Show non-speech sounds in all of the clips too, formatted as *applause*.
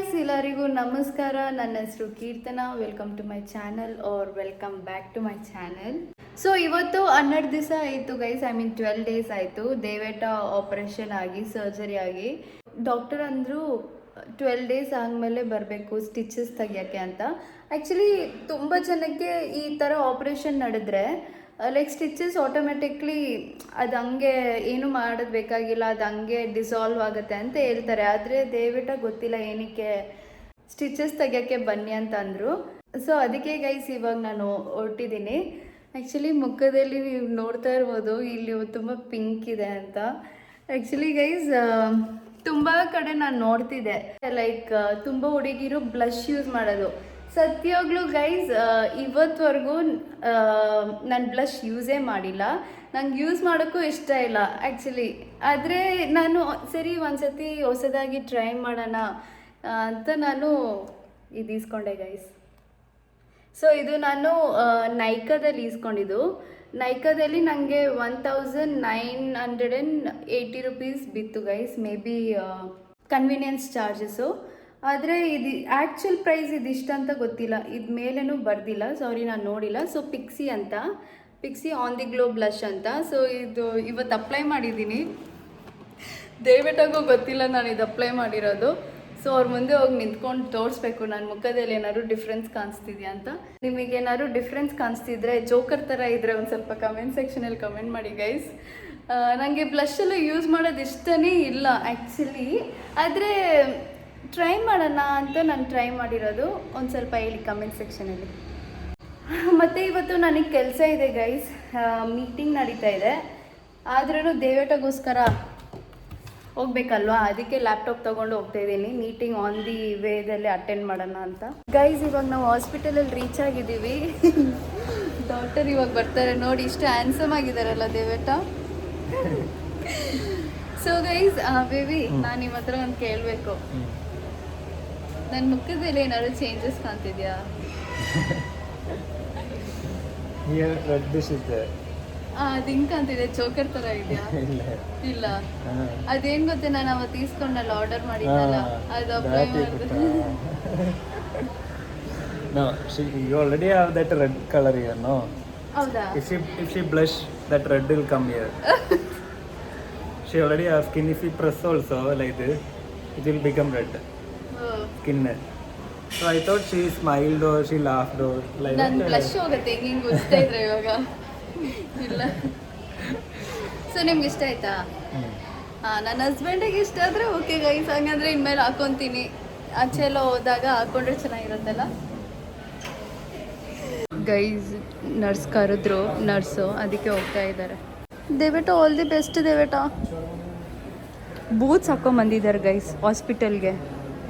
Guys ಎಲ್ಲರಿಗೂ ನಮಸ್ಕಾರ. ನನ್ನ ಹೆಸರು Keerthana. Welcome to my channel or welcome back to my channel so ಇವತ್ತು ಹನ್ನೆರಡು ದಿವಸ ಆಯಿತು guys I mean twelve days ಆಯಿತು. ದೇವೇಟ ಆಪರೇಷನ್ ಆಗಿ ಸರ್ಜರಿ ಆಗಿ. ಡಾಕ್ಟರ್ ಅಂದರು ಟ್ವೆಲ್ ಡೇಸ್ ಆದಮೇಲೆ ಬರಬೇಕು ಸ್ಟಿಚಸ್ ತೆಗಿಯೋಕ್ಕೆ ಅಂತ. ಆ್ಯಕ್ಚುಲಿ ತುಂಬ ಜನಕ್ಕೆ ಈ ಥರ ಆಪ್ರೇಷನ್ ನಡೆದ್ರೆ ಲೈಕ್ ಸ್ಟಿಚಸ್ ಆಟೋಮೆಟಿಕ್ಲಿ ಅದು ಹಂಗೆ ಏನು ಮಾಡೋದು ಬೇಕಾಗಿಲ್ಲ, ಅದು ಹಂಗೆ ಡಿಸಾಲ್ವ್ ಆಗುತ್ತೆ ಅಂತ ಹೇಳ್ತಾರೆ. ಆದರೆ ದಯವಿಟ್ಟು ಗೊತ್ತಿಲ್ಲ ಏನಕ್ಕೆ ಸ್ಟಿಚಸ್ ತೆಗಿಯೋಕ್ಕೆ ಬನ್ನಿ ಅಂತ ಅಂದರು. ಸೊ ಅದಕ್ಕೆ ಗೈಸ್ ಇವಾಗ ನಾನು ಹೊರಟಿದ್ದೀನಿ ಆ್ಯಕ್ಚುಲಿ ಮುಖದಲ್ಲಿ ನೀವು ನೋಡ್ತಾ ಇರ್ಬೋದು, ಇಲ್ಲಿ ತುಂಬ ಪಿಂಕ್ ಇದೆ ಅಂತ. ಆ್ಯಕ್ಚುಲಿ ಗೈಸ್ ತುಂಬ ಕಡೆ ನಾನು ನೋಡ್ತಿದ್ದೆ. ಲೈಕ್ ತುಂಬ ಹುಡುಗಿರು ಬ್ಲಷ್ ಯೂಸ್ ಮಾಡೋದು. ಸತ್ಯವಾಗ್ಲೂ ಗೈಸ್ ಇವತ್ತವರೆಗೂ ನಾನು ಬ್ಲಷ್ ಯೂಸೇ ಮಾಡಿಲ್ಲ. ನಂಗೆ ಯೂಸ್ ಮಾಡೋಕ್ಕೂ ಇಷ್ಟ ಇಲ್ಲ ಆ್ಯಕ್ಚುಲಿ ಆದರೆ ನಾನು ಸರಿ ಒಂದ್ಸತಿ ಹೊಸದಾಗಿ ಟ್ರೈ ಮಾಡೋಣ ಅಂತ ನಾನು ಇದು ಈಸ್ಕೊಂಡೆ ಗೈಸ್ ಸೊ ಇದು ನಾನು ನೈಕಾದಲ್ಲಿ ಈಸ್ಕೊಂಡಿದ್ದು ನೈಕಾದಲ್ಲಿ ನನಗೆ one thousand nine hundred and eighty rupees ಬಿತ್ತು guys may be convenience charges ಆದರೆ ಇದು ಆ್ಯಕ್ಚುಲ್ ಪ್ರೈಸ್ ಇದಿಷ್ಟು ಅಂತ ಗೊತ್ತಿಲ್ಲ. ಇದು ಮೇಲೇನೂ ಬರ್ದಿಲ್ಲ. ಸಾರಿ ನಾನು ನೋಡಿಲ್ಲ. ಸೊ ಪಿಕ್ಸಿ ಅಂತ. Pixi on the glow blush ಅಂತ. ಸೊ ಇದು ಇವತ್ತು ಅಪ್ಲೈ ಮಾಡಿದ್ದೀನಿ. ದಯವಿಟ್ಟಾಗೂ ಗೊತ್ತಿಲ್ಲ ನಾನು ಇದು ಅಪ್ಲೈ ಮಾಡಿರೋದು. ಸೊ ಅವ್ರ ಮುಂದೆ ಹೋಗಿ ನಿಂತ್ಕೊಂಡು ತೋರಿಸ್ಬೇಕು. ನನ್ನ ಮುಖದಲ್ಲಿ ಏನಾದ್ರು ಡಿಫ್ರೆನ್ಸ್ ಕಾಣಿಸ್ತಿದ್ಯಾ ಅಂತ. ನಿಮಗೆ ಏನಾದ್ರು ಡಿಫ್ರೆನ್ಸ್ ಕಾಣಿಸ್ತಿದ್ರೆ ಜೋಕರ್ ಥರ ಇದ್ದರೆ ಒಂದು ಸ್ವಲ್ಪ ಕಮೆಂಟ್ ಸೆಕ್ಷನಲ್ಲಿ ಕಮೆಂಟ್ ಮಾಡಿ ಗೈಸ್ ನನಗೆ ಬ್ಲಷೆಲ್ಲ ಯೂಸ್ ಮಾಡೋದು ಇಷ್ಟನೇ ಇಲ್ಲ ಆ್ಯಕ್ಚುಲಿ ಆದರೆ ಟ್ರೈ ಮಾಡೋಣ ಅಂತ ನಾನು ಟ್ರೈ ಮಾಡಿರೋದು ಒಂದು ಸ್ವಲ್ಪ ಹೇಳಿ ಕಮೆಂಟ್ ಸೆಕ್ಷನಲ್ಲಿ ಮತ್ತು ಇವತ್ತು ನನಗೆ ಕೆಲಸ ಇದೆ ಗೈಸ್ ಮೀಟಿಂಗ್ ನಡೀತಾ ಇದೆ. ಆದ್ರೂ ದೇವೇಟಗೋಸ್ಕರ ಹೋಗ್ಬೇಕಲ್ವಾ? ಅದಕ್ಕೆ ಲ್ಯಾಪ್ಟಾಪ್ ತೊಗೊಂಡು ಹೋಗ್ತಾ ಇದ್ದೀನಿ. ಮೀಟಿಂಗ್ ಆನ್ ದಿ ವೇದಲ್ಲಿ ಅಟೆಂಡ್ ಮಾಡೋಣ ಅಂತ. ಗೈಸ್ ಇವಾಗ ನಾವು ಹಾಸ್ಪಿಟಲಲ್ಲಿ ರೀಚ್ ಆಗಿದ್ದೀವಿ. ಡಾಕ್ಟರ್ ಇವಾಗ ಬರ್ತಾರೆ ನೋಡಿ, ಇಷ್ಟು ಹ್ಯಾನ್ಸಮ್ ಆಗಿದ್ದಾರಲ್ಲ ದೇವೇಟ ಸೊ ಗೈಸ್ ಬೇಬಿ ನಾನು ನಿಮ್ಮ ಹತ್ರ ಒಂದು ಕೇಳಬೇಕು. ನನ್ನ ಮುಖದಲ್ಲಿ ಏನಾದ್ರು ಚೇಂಜಸ್ ಕಾಣ್ತಿದ್ಯಾ? ವಿಯರ್ ರೆಡ್ ಇದೆಯಾ? ಇಲ್ಲ. Skin. So I thought she smiled or she laughed or like ನನ್ that. ಬ್ಲಶ್ ಹೋಗುತ್ತೆ ಹಿಂಗೆ ಹಿಂಗ್ ಉಜ್ತಾ ಇದ್ರೆ ಇವಾಗ. ಇಲ್ಲ. ಸೊ ನಿಮ್ಗೆ ಇಷ್ಟ ಆಯ್ತಾ. ಹಾ ನನ್ನ ಹಸ್ಬೆಂಡಿಗೆ ಇಷ್ಟ ಆದ್ರೆ ಓಕೆ ಗೈಸ್ ಹಂಗಂದ್ರೆ ಇನ್ಮೇಲೆ ಹಾಕೊಂತೀನಿ. ಆಚೆ ಎಲ್ಲ ಹೋದಾಗ ಹಾಕೊಂಡ್ರೆ ಚೆನ್ನಾಗಿರುತ್ತಲ್ಲ? ಗೈಸ್ ನರ್ಸ್ ಕರೆದ್ರು ನರ್ಸು ಅದಕ್ಕೆ ಹೋಗ್ತಾ ಇದ್ದಾರೆ ದೇವೇಟ ಆಲ್ ದಿ ಬೆಸ್ಟ್ ದೇವೇಟ. ಬೂತ್ಸ್ ಹಾಕೊಂಡ್ ಬಂದಿದ್ದಾರೆ ಗೈಸ್ ಹಾಸ್ಪಿಟಲ್ಗೆ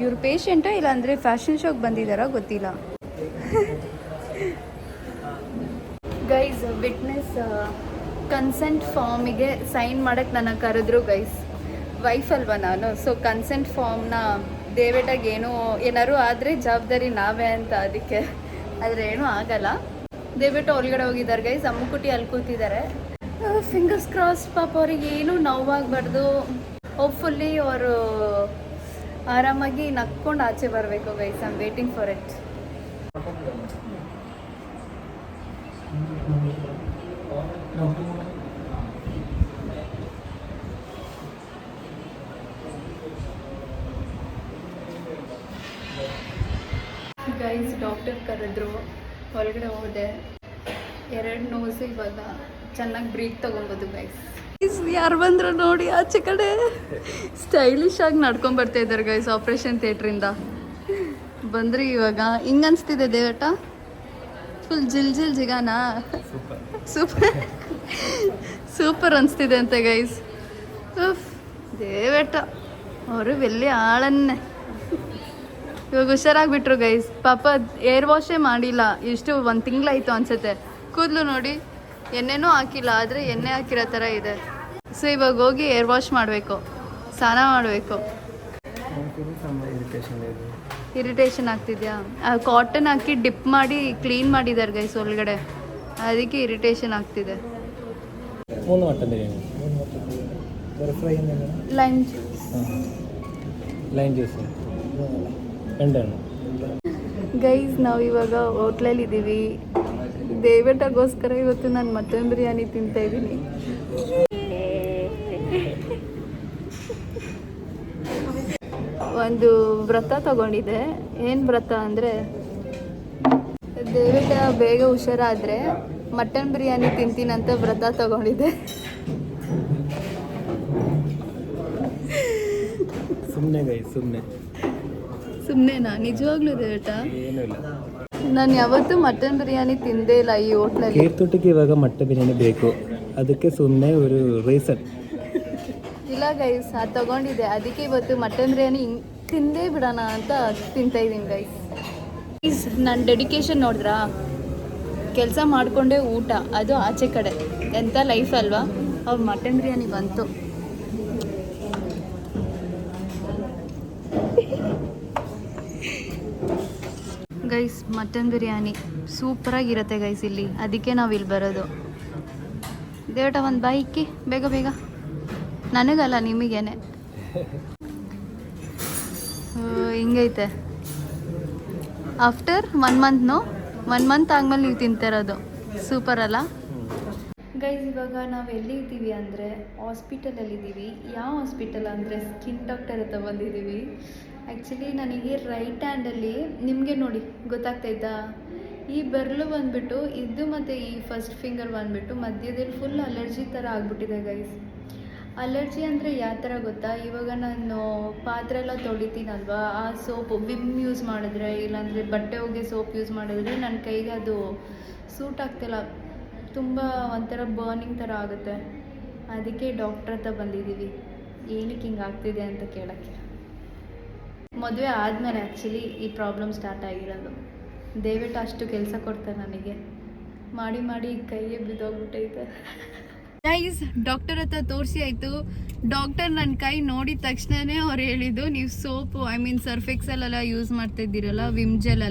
ಇವ್ರು ಇಲ್ಲ ಅಂದರೆ ಫ್ಯಾಷನ್ ಶೋಗೆ ಬಂದಿದ್ದಾರಾ ಗೊತ್ತಿಲ್ಲ. ಗೈಸ್ ವಿಟ್ನೆಸ್ ಕನ್ಸೆಂಟ್ ಫಾರ್ಮಿಗೆ ಸೈನ್ ಮಾಡಕ್ಕೆ ನನ್ನ ಕರೆದ್ರು ಗೈಸ್ ವೈಫ್ ಅಲ್ವಾ ನಾನು? ಸೊ ಕನ್ಸೆಂಟ್ ಫಾರ್ಮ್ನ ದೇವೇಟಾಗಿ ಏನೋ ಏನಾರು ಆದರೆ ಜವಾಬ್ದಾರಿ ನಾವೇ ಅಂತ ಅದಕ್ಕೆ. ಆದರೆ ಏನೂ ಆಗಲ್ಲ. ದೇವೇಟ ಒಳಗಡೆ ಹೋಗಿದ್ದಾರೆ ಗೈಸ್ ಅಮ್ಮುಕುಟಿ ಅಲ್ಲಿ ಕೂತಿದ್ದಾರೆ. ಫಿಂಗರ್ಸ್ ಕ್ರಾಸ್ ಪಾಪ ಅವ್ರಿಗೆ ಏನೂ ನೋವಾಗಬಾರ್ದು. ಹೋಪ್ಫುಲ್ಲಿ ಅವರು ಆರಾಮಾಗಿ ನಕ್ಕೊಂಡು ಆಚೆ ಬರಬೇಕು guys I'm waiting for it guys doctor ಕರೆದ್ರು. ಹೊರಗಡೆ ಹೋದೆ. ಎರಡು ನೋಸ್ ಇವಾಗ ಚೆನ್ನಾಗಿ ಬ್ರೀತ್ ತಗೊಂಬೋದು ಗೈಸ್ ಯಾರು ಬಂದ್ರು ನೋಡಿ ಆಚೆ ಕಡೆ. ಸ್ಟೈಲಿಶ್ ಆಗಿ ನಡ್ಕೊಂಡ್ ಬರ್ತಾ ಇದ್ದಾರೆ ಗೈಸ್ ಆಪ್ರೇಷನ್ ಥಿಯೇಟ್ರಿಂದ ಬಂದ್ರಿ ಇವಾಗ. ಹಿಂಗೆ ಅನ್ಸ್ತಿದೆ ದೇವಟ? ಫುಲ್ ಜಿಲ್ ಜಿಲ್ ಜಿಗಾನಾ. ಸೂಪರ್ ಸೂಪರ್ ಅನಿಸ್ತಿದೆ ಅಂತೆ ಗೈಸ್ ದೇವೇಟ, ಅವರು ಎಲ್ಲಿ ಆಳನ್ನೇ. ಇವಾಗ ಹುಷಾರಾಗ್ಬಿಟ್ರು ಗೈಸ್ ಪಾಪ ಏರ್ ವಾಶೇ ಮಾಡಿಲ್ಲ. ಇಷ್ಟು ಒಂದು ತಿಂಗಳಾಯಿತು ಅನ್ಸುತ್ತೆ. ಕೂದಲು ನೋಡಿ, ಎಣ್ಣೆನೂ ಹಾಕಿಲ್ಲ, ಆದರೆ ಎಣ್ಣೆ ಹಾಕಿರೋ ಥರ ಇದೆ. ಸೊ ಇವಾಗ ಹೋಗಿ ಏರ್ ವಾಶ್ ಮಾಡಬೇಕು ಸ್ನಾನ ಮಾಡಬೇಕು. ಇರಿಟೇಷನ್ ಆಗ್ತಿದ್ಯಾ? ಕಾಟನ್ ಹಾಕಿ ಡಿಪ್ ಮಾಡಿ ಕ್ಲೀನ್ ಮಾಡಿದ್ದಾರೆ ಗೈಸ್ ಒಳಗಡೆ. ಅದಕ್ಕೆ ಇರಿಟೇಷನ್ ಆಗ್ತಿದೆ. ಲಂಚ್ ಗೈಸ್ ನಾವು? ಇವಾಗ ಹೋಟ್ಲಲ್ಲಿ ಇದ್ದೀವಿ. ದೇವೇಟಗೋಸ್ಕರ ಇವತ್ತು ನಾನು ಮಟನ್ ಬಿರಿಯಾನಿ ತಿಂತಾ ಇದ್ದೀನಿ ಒಂದು ವ್ರತ ತಗೊಂಡಿದ್ದೆ. ಏನು ವ್ರತ ಅಂದರೆ ದೇವೇಟ ಬೇಗ ಹುಷಾರಾದರೆ ಮಟನ್ ಬಿರಿಯಾನಿ ತಿಂತೀನಂತ ವ್ರತ ತಗೊಂಡಿದ್ದೆ. ಸುಮ್ಮನೆ ಸುಮ್ಮನೆ ಸುಮ್ಮನೆನಾ ನಿಜವಾಗ್ಲೂ ದೇವೇಟ ನಾನು ಯಾವತ್ತೂ ಮಟನ್ ಬಿರಿಯಾನಿ ತಿಂದೇ ಇಲ್ಲ ಈ ಹೋಟ್ಲಲ್ಲಿ. ಇವಾಗ ಮಟನ್ ಬಿರಿಯಾನಿ ಬೇಕು. ಅದಕ್ಕೆ ಸುಮ್ಮನೆ ಒಂದು ರೀಸನ್ ಗೈಸ್ ಅದು ತಗೊಂಡಿದ್ದೆ. ಅದಕ್ಕೆ ಇವತ್ತು ಮಟನ್ ಬಿರಿಯಾನಿ ಹಿಂಗೆ ತಿಂದೇ ಬಿಡೋಣ ಅಂತ ತಿಂತಾ ಇದ್ದೀನಿ ಗೈಸ್ ಗೈಸ್ ನನ್ನ ಡೆಡಿಕೇಶನ್ ನೋಡಿದ್ರಾ? ಕೆಲಸ ಮಾಡಿಕೊಂಡೆ ಊಟ. ಅದು ಆಚೆ ಕಡೆ. ಎಂಥ ಲೈಫ್ ಅಲ್ವಾ? ಅವ್ರು ಮಟನ್ ಬಿರಿಯಾನಿ ಬಂತು. ಗೈಸ್ ಮಟನ್ ಬಿರಿಯಾನಿ ಸೂಪರಾಗಿರುತ್ತೆ ಗೈಸ್ ಇಲ್ಲಿ. ಅದಕ್ಕೆ ನಾವು ಇಲ್ಲಿ ಬರೋದು. ದೇವಟ, ಒಂದು ಬಾಯಿಕ್ಕಿ ಬೇಗ ಬೇಗ. ನನಗಲ್ಲ, ನಿಮಗೇನೆ. ಹಿಂಗೈತೆ. ಆಫ್ಟರ್ ಒನ್ ಮಂತ್ನು ಒನ್ ಮಂತ್ ಆದ್ಮೇಲೆ ನೀವು ತಿಂತಿರೋದು ಸೂಪರ್ ಅಲ್ಲ? ಗೈಸ್ ಇವಾಗ ನಾವು ಎಲ್ಲಿದ್ದೀವಿ ಅಂದರೆ ಹಾಸ್ಪಿಟಲಲ್ಲಿದ್ದೀವಿ ಯಾವ ಹಾಸ್ಪಿಟಲ್ ಅಂದರೆ ಸ್ಕಿನ್ ಡಾಕ್ಟರ್ ಹತ್ರ ಬಂದಿದ್ದೀವಿ. ಆ್ಯಕ್ಚುಲಿ ನನಗೆ ರೈಟ್ ಹ್ಯಾಂಡಲ್ಲಿ ನಿಮಗೆ ನೋಡಿ ಗೊತ್ತಾಗ್ತೈತಾ ಈ ಬೆರಳು ಬಂದ್ಬಿಟ್ಟು, ಇದು ಮತ್ತು ಈ ಫಸ್ಟ್ ಫಿಂಗರ್ ಬಂದುಬಿಟ್ಟು, ಮಧ್ಯದಲ್ಲಿ ಫುಲ್ ಅಲರ್ಜಿ ಥರ ಆಗಿಬಿಟ್ಟಿದೆ ಗೈಸ್ ಅಲರ್ಜಿ ಅಂದರೆ ಯಾವ ಥರ ಗೊತ್ತಾ? ಇವಾಗ ನಾನು ಪಾತ್ರೆ ಎಲ್ಲ ತೊಳಿತೀನಲ್ವಾ? ಆ ಸೋಪ್ ವಿಮ್ ಯೂಸ್ ಮಾಡಿದ್ರೆ, ಇಲ್ಲಾಂದರೆ ಬಟ್ಟೆ ಹೋಗಿ ಸೋಪ್ ಯೂಸ್ ಮಾಡಿದ್ರೆ ನನ್ನ ಕೈಗೆ ಅದು ಸೂಟ್ ಆಗ್ತಿಲ್ಲ. ತುಂಬ ಒಂಥರ ಬರ್ನಿಂಗ್ ಥರ ಆಗುತ್ತೆ. ಅದಕ್ಕೆ ಡಾಕ್ಟ್ರ್ ಹತ್ರ ಬಂದಿದ್ದೀವಿ. ಏನಕ್ಕೆ ಹಿಂಗೆ ಆಗ್ತಿದೆ ಅಂತ ಕೇಳೋಕ್ಕೆ. ಮದುವೆ ಆದಮೇಲೆ ಆ್ಯಕ್ಚುಲಿ ಈ ಪ್ರಾಬ್ಲಮ್ ಸ್ಟಾರ್ಟ್ ಆಗಿರೋದು. ದಯವಿಟ್ಟು ಅಷ್ಟು ಕೆಲಸ ಕೊಡ್ತಾರೆ ನನಗೆ. ಮಾಡಿ ಮಾಡಿ ಕೈಯೇ ಬಿದ್ದೋಗ್ಬಿಟ್ಟೈತೆ. ಗೈಸ್ ಡಾಕ್ಟರ್ ಹತ್ರ ತೋರಿಸಿ ಆಯಿತು. ಡಾಕ್ಟರ್ ನನ್ನ ಕೈ ನೋಡಿದ ತಕ್ಷಣನೇ ಅವ್ರು ಹೇಳಿದ್ದು, ನೀವು ಸೋಪು ಐ ಮೀನ್ ಸರ್ಫೆಕ್ಸಲ್ಲೆಲ್ಲ ಯೂಸ್ ಮಾಡ್ತಾ ಇದ್ದೀರಲ್ಲ ವಿಮ್ ಜೆಲ್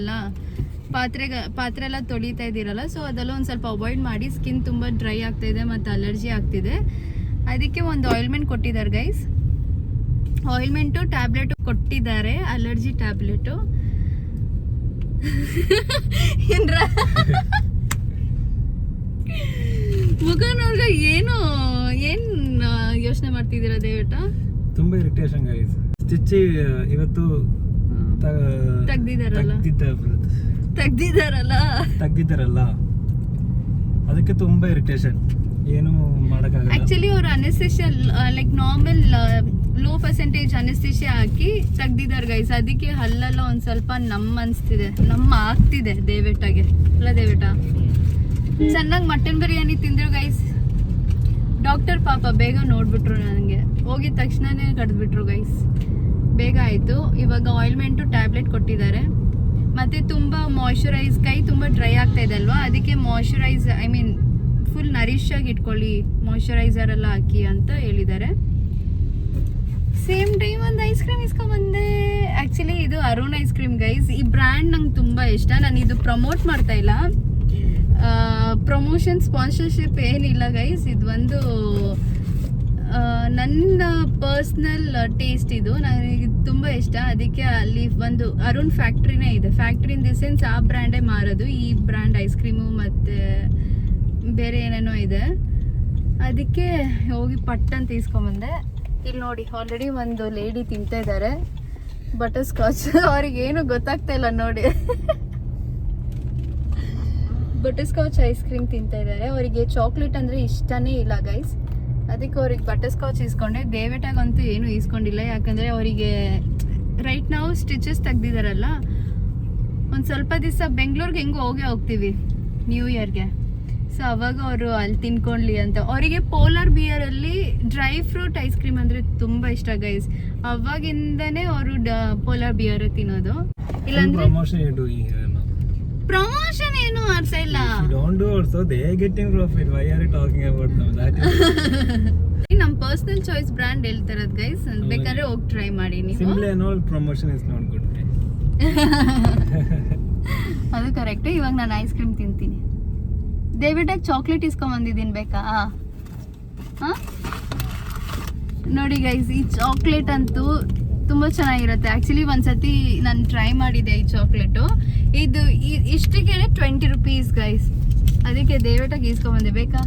ಪಾತ್ರೆಗ ಪಾತ್ರೆ ಎಲ್ಲ ತೊಳಿತಾ ಇದ್ದೀರಲ್ಲ ಸೊ ಅದೆಲ್ಲ ಒಂದು ಸ್ವಲ್ಪ ಅವಾಯ್ಡ್ ಮಾಡಿ ಸ್ಕಿನ್ ತುಂಬ ಡ್ರೈ ಆಗ್ತಾಯಿದೆ ಮತ್ತು ಅಲರ್ಜಿ ಆಗ್ತಿದೆ. ಅದಕ್ಕೆ ಒಂದು ಆಯಿಲ್ಮೆಂಟ್ ಕೊಟ್ಟಿದ್ದಾರೆ ಗೈಸ್ ಆಯಿಲ್ಮೆಂಟು ಟ್ಯಾಬ್ಲೆಟು ಕೊಟ್ಟಿದ್ದಾರೆ ಅಲರ್ಜಿ ಟ್ಯಾಬ್ಲೆಟು ಏನ್ರ? ಮುಖ ನೋಡ್ಗ ಏನು ಏನ್ ಯೋಚನೆ ಮಾಡ್ತಿದ್ದೀರಾ ದೇವಟ? ತುಂಬಾ ಇರಿಟೇಷನ್ ಗೈಸ್ ಸ್ಟಿಚ್ ಇವತ್ತು ತೆಗ್ದಿದಾರಲ್ಲ ತೆಗ್ದಿದಾರಲ್ಲ ತೆಗ್ದಿದ್ದಾರಲ್ಲ? ಅದಕ್ಕೆ ತುಂಬಾ ಇರಿಟೇಷನ್ ಏನು ಮಾಡೋಕ್ಕಾಗಲ್ಲ. ಆಕ್ಚುಲಿ ಅವ್ರು anaesthesia like normal low percentage anaesthesia ಹಾಕಿ ತೆಗ್ದಿದ್ದಾರೆ ಗೈಸ್ ಅದಕ್ಕೆ ಹಲ್ಲೆಲ್ಲ ಒಂದ್ ಸ್ವಲ್ಪ ನಮ್ಮ ಅನ್ಸ್ತಿದೆ ನಮ್ಮ ಆಗ್ತಿದೆ ದೇವೇಟಾಗೆ. ಅಲ್ಲ ದೇವೇಟ? ಚೆನ್ನಾಗಿ ಮಟನ್ ಬಿರಿಯಾನಿ ತಿಂದ್ರು ಗೈಸ್ ಡಾಕ್ಟರ್ ಪಾಪ ಬೇಗ ನೋಡ್ಬಿಟ್ರು ನನಗೆ. ಹೋಗಿದ ತಕ್ಷಣನೇ ಕಡ್ದ್ಬಿಟ್ರು ಗೈಸ್ ಬೇಗ ಆಯಿತು. ಇವಾಗ ಆಯಿಲ್ಮೆಂಟು ಟ್ಯಾಬ್ಲೆಟ್ ಕೊಟ್ಟಿದ್ದಾರೆ. ಮತ್ತು ತುಂಬ ಮಾಯ್ಶ್ಚರೈಸ್ ಕೈ ತುಂಬ ಡ್ರೈ ಆಗ್ತಾ ಇದೆ ಅಲ್ವಾ? ಅದಕ್ಕೆ moisturise I mean full nourish ಆಗಿ ಇಟ್ಕೊಳ್ಳಿ. ಮಾಯ್ಶ್ಚರೈಸರ್ ಎಲ್ಲ ಹಾಕಿ ಅಂತ ಹೇಳಿದ್ದಾರೆ. ಸೇಮ್ ಟೈಮ್ ಒಂದು ಐಸ್ ಕ್ರೀಮ್ ಇಸ್ಕೊಂಬಂದೆ. ಆ್ಯಕ್ಚುಲಿ ಇದು ಅರುಣ್ ಐಸ್ ಕ್ರೀಮ್ ಗೈಸ್ ಈ ಬ್ರ್ಯಾಂಡ್ ನಂಗೆ ತುಂಬ ಇಷ್ಟ. ನಾನು ಇದು ಪ್ರಮೋಟ್ ಮಾಡ್ತಾ ಇಲ್ಲ. ಪ್ರಮೋಷನ್ ಸ್ಪಾನ್ಸರ್ಶಿಪ್ ಏನಿಲ್ಲ ಗೈಸ್ ಇದು ಒಂದು ನನ್ನ ಪರ್ಸ್ನಲ್ ಟೇಸ್ಟ್ ಇದು. ನನಗೆ ತುಂಬ ಇಷ್ಟ. ಅದಕ್ಕೆ ಅಲ್ಲಿ ಒಂದು ಅರುಣ್ ಫ್ಯಾಕ್ಟ್ರಿನೇ ಇದೆ. ಫ್ಯಾಕ್ಟ್ರಿ ಇನ್ ದಿ ಸೆನ್ಸ್ ಆ ಬ್ರ್ಯಾಂಡೇ ಮಾರೋದು. ಈ ಬ್ರ್ಯಾಂಡ್ ಐಸ್ ಕ್ರೀಮು ಮತ್ತು ಬೇರೆ ಏನೇನೋ ಇದೆ. ಅದಕ್ಕೆ ಹೋಗಿ ಪಟ್ಟನ್ ತೀಸ್ಕೊಂಬಂದೆ. ಇಲ್ಲಿ ನೋಡಿ ಆಲ್ರೆಡಿ ಒಂದು ಲೇಡಿ ತಿಂತಾ ಇದ್ದಾರೆ ಬಟರ್ ಸ್ಕಾಚ್ *laughs* ಅವ್ರಿಗೆ ಏನು ಗೊತ್ತಾಗ್ತಾ ಇಲ್ಲ ನೋಡಿ. *laughs* ಬಟರ್ ಸ್ಕಾಚ್ ಐಸ್ ಕ್ರೀಮ್ ತಿಂತಾ ಇದ್ದಾರೆ. ಅವರಿಗೆ ಚಾಕ್ಲೇಟ್ ಅಂದರೆ ಇಷ್ಟನೇ ಇಲ್ಲ ಗೈಸ್ ಅದಕ್ಕೆ ಅವ್ರಿಗೆ ಬಟರ್ ಸ್ಕಾಚ್ ಇಸ್ಕೊಂಡೆ ದೇವೇಟಾಗಂತೂ ಏನು ಇಸ್ಕೊಂಡಿಲ್ಲ ಯಾಕಂದರೆ ಅವರಿಗೆ ರೈಟ್ ನಾವು ಸ್ಟಿಚಸ್ ತೆಗ್ದಿದಾರಲ್ಲ ಒಂದು ಸ್ವಲ್ಪ ದಿವಸ ಬೆಂಗಳೂರಿಗೆ ಹೆಂಗೋ ಹೋಗೇ ಹೋಗ್ತೀವಿ ನ್ಯೂ ಇಯರ್ಗೆ ಸೊ ಅವಾಗ ಅವರು ಅಲ್ಲಿ ತಿನ್ಕೊಳ್ಳಿ ಅಂತ. ಅವರಿಗೆ ಪೋಲಾರ್ ಬಿಯರಲ್ಲಿ ಡ್ರೈ ಫ್ರೂಟ್ ಐಸ್ ಕ್ರೀಮ್ ಅಂದರೆ ತುಂಬ ಇಷ್ಟ ಗೈಸ್ ಅವಾಗಿಂದನೇ ಅವರು ಪೋಲಾರ್ ಬಿಯರ್ ತಿನ್ನೋದು. ಇಲ್ಲಾಂದ್ರೆ ಪ್ರಮೋಷನ್ ಯು ಏನು ಮಾಡ್ತಾ ಇಲ್ಲ don't do also they getting profit why are talking about them that ನಮ್ಮ ಪರ್ಸನಲ್ ಚಾಯ್ಸ್ ಬ್ರ್ಯಾಂಡ್ ಹೇಳ್ತಾರದ್ ಗೈಸ್ ಬೇಕಾದ್ರೆ ಹೋಗಿ ಟ್ರೈ ಮಾಡಿ ನೀವು. ಸಿಂಪ್ಲಿ ಏನೋ ಪ್ರಮೋಷನ್ ಇಸ್ ನಾಟ್ ಗುಡ್ ಅದು ಕರೆಕ್ಟ್ ಇವಾಗ ನಾನು ಐಸ್ ಕ್ರೀಮ್ ತಿಂತೀನಿ. ದಯವಿಟ್ಟಾಗಿ ಚಾಕ್ಲೇಟ್ ಇಸ್ಕೊಂಬಂದಿದ್ದೀನಿ ಬೇಕಾ? ಹಾ? ನೋಡಿ ಗೈಸ್ ಈ ಚಾಕ್ಲೇಟ್ ಅಂತೂ ತುಂಬ ಚೆನ್ನಾಗಿರುತ್ತೆ. ಆ್ಯಕ್ಚುಲಿ ಒಂದ್ಸತಿ ನಾನು ಟ್ರೈ ಮಾಡಿದೆ ಈ ಚಾಕ್ಲೇಟು ಇದು ಇಷ್ಟಕ್ಕೆ ಟ್ವೆಂಟಿ ರುಪೀಸ್ ಗೈಸ್ ಅದಕ್ಕೆ ದಯವಿಟ್ಟಾಗಿ ಈಸ್ಕೊಂಬಂದೆ ಬೇಕಾ?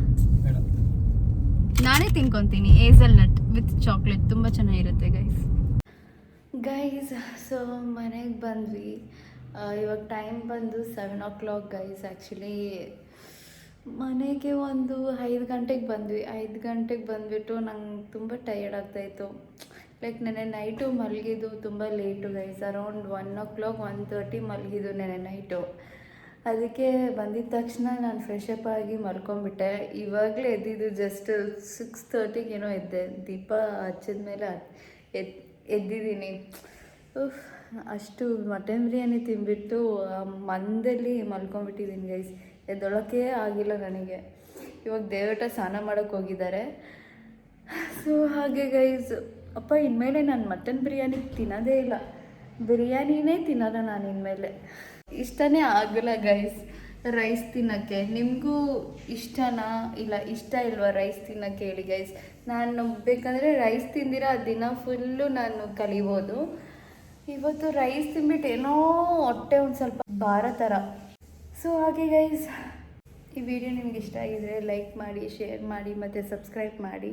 ನಾನೇ ತಿನ್ಕೊತೀನಿ. ಏಸಲ್ ನಟ್ ವಿತ್ ಚಾಕ್ಲೇಟ್ ತುಂಬ ಚೆನ್ನಾಗಿರುತ್ತೆ ಗೈಸ್ ಗೈಸ್ ಸೊ ಮನೆಗೆ ಬಂದ್ವಿ. ಇವಾಗ ಟೈಮ್ ಬಂದು seven o'clock guys actually ಮನೆಗೆ ಒಂದು ಐದು ಗಂಟೆಗೆ ಬಂದ್ವಿ. ಐದು ಗಂಟೆಗೆ ಬಂದುಬಿಟ್ಟು ನಂಗೆ ತುಂಬ ಟಯರ್ಡ್ ಆಗ್ತಾಯಿತ್ತು ಲೈಕ್ ನೆನೆ ನೈಟು ಮಲಗಿದ್ದು ತುಂಬ late guys around one o'clock one thirty ಮಲಗಿದ್ದು ನೆನೆ ನೈಟು ಅದಕ್ಕೆ ಬಂದಿದ ತಕ್ಷಣ ನಾನು ಫ್ರೆಶ್ ಅಪ್ ಆಗಿ ಮಲ್ಕೊಂಡ್ಬಿಟ್ಟೆ. ಇವಾಗಲೇ ಎದ್ದಿದ್ದು ಜಸ್ಟ್ ಸಿಕ್ಸ್ ತರ್ಟಿಗೆ ಏನೋ ಎದ್ದೆ. ದೀಪ ಹಚ್ಚಿದ ಮೇಲೆ ಎದ್, ಎದ್ದಿದ್ದೀನಿ. ಅಷ್ಟು ಮಟನ್ ಬಿರಿಯಾನಿ ತಿಂದ್ಬಿಟ್ಟು ಮಂದಲ್ಲಿ ಮಲ್ಕೊಂಬಿಟ್ಟಿದ್ದೀನಿ ಗೈಸ್ ಎದ್ದೊಳಕ್ಕೆ ಆಗಿಲ್ಲ ನನಗೆ. ಇವಾಗ ದೇವಟ ಸ್ನಾನ ಮಾಡೋಕ್ಕೆ ಹೋಗಿದ್ದಾರೆ. ಸೊ ಹಾಗೆ ಗೈಸ್ ಅಪ್ಪ, ಇನ್ಮೇಲೆ ನಾನು ಮಟನ್ ಬಿರಿಯಾನಿ ತಿನ್ನೋದೇ ಇಲ್ಲ. ಬಿರಿಯಾನಿನೇ ತಿನ್ನಲ್ಲ ನಾನು ಇನ್ಮೇಲೆ. ಇಷ್ಟನೇ ಆಗಲ್ಲ ಗೈಸ್ ರೈಸ್ ತಿನ್ನೋಕ್ಕೆ. ನಿಮಗೂ ಇಷ್ಟನಾ? ಇಲ್ಲ, ಇಷ್ಟ ಇಲ್ವಾ ರೈಸ್ ತಿನ್ನೋಕ್ಕೆ ಹೇಳಿ ಗೈಸ್ ನಾನು ಬೇಕಂದರೆ ರೈಸ್ ತಿಂದಿರ ಆ ದಿನ ಫುಲ್ಲು ನಾನು ಕಲಿಬೋದು. ಇವತ್ತು ರೈಸ್ ತಿನ್ಬಿಟ್ಟು ಏನೋ ಹೊಟ್ಟೆ ಒಂದು ಸ್ವಲ್ಪ ಭಾರ ಥರ ಸೊ ಹಾಗೆ ಗೈಸ್ ಈ ವಿಡಿಯೋ ನಿಮ್ಗೆ ಇಷ್ಟ ಆಗಿದ್ರೆ ಲೈಕ್ ಮಾಡಿ ಶೇರ್ ಮಾಡಿ ಮತ್ತು ಸಬ್ಸ್ಕ್ರೈಬ್ ಮಾಡಿ.